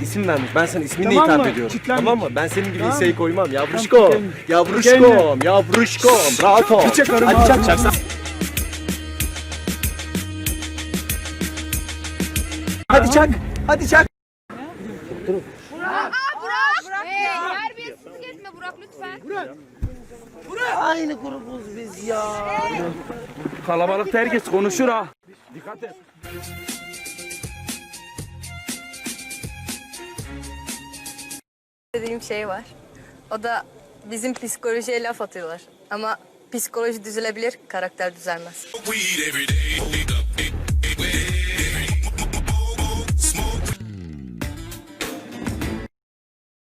İsim vermiş. Ben sana isminle Tamam hitap mı? ediyorum. Kitlenme. Tamam mı? Ben senin gibi Tamam. liseyi koymam. Tamam, Yavruşkom. kitlenme. Yavruşkom. Yavruşkom. Rahat ol. Bir çakarım Hadi ağzına. çak çak. Hadi çak. Hadi çak. Hey, terbiyesizlik etme Burak lütfen. Aynı grubuz biz ya. Kalabalık herkes konuşur ha. Dikkat et. dediğim şey var. O da bizim psikolojiye laf atıyorlar. Ama psikoloji düzelebilir, karakter düzelmez.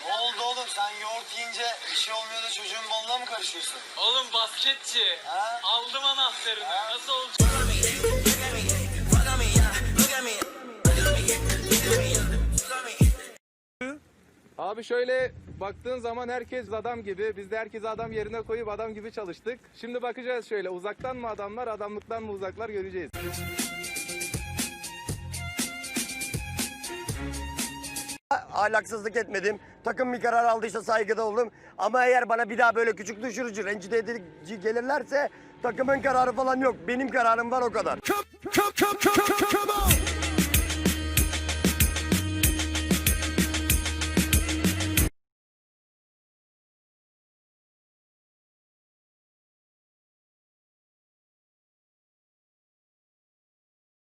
Ne oldu oğlum sen yoğurt yiyince bir şey olmuyor da çocuğun balına mı karışıyorsun? Oğlum basketçi. Ha? Aldım anahtarını. Nasıl olacak? Abi şöyle baktığın zaman herkes adam gibi. Biz de herkesi adam yerine koyup adam gibi çalıştık. Şimdi bakacağız şöyle uzaktan mı adamlar, adamlıktan mı uzaklar göreceğiz. Ahlaksızlık etmedim. Takım bir karar aldıysa saygıda oldum. Ama eğer bana bir daha böyle küçük düşürücü, rencide edici gelirlerse takımın kararı falan yok. Benim kararım var o kadar.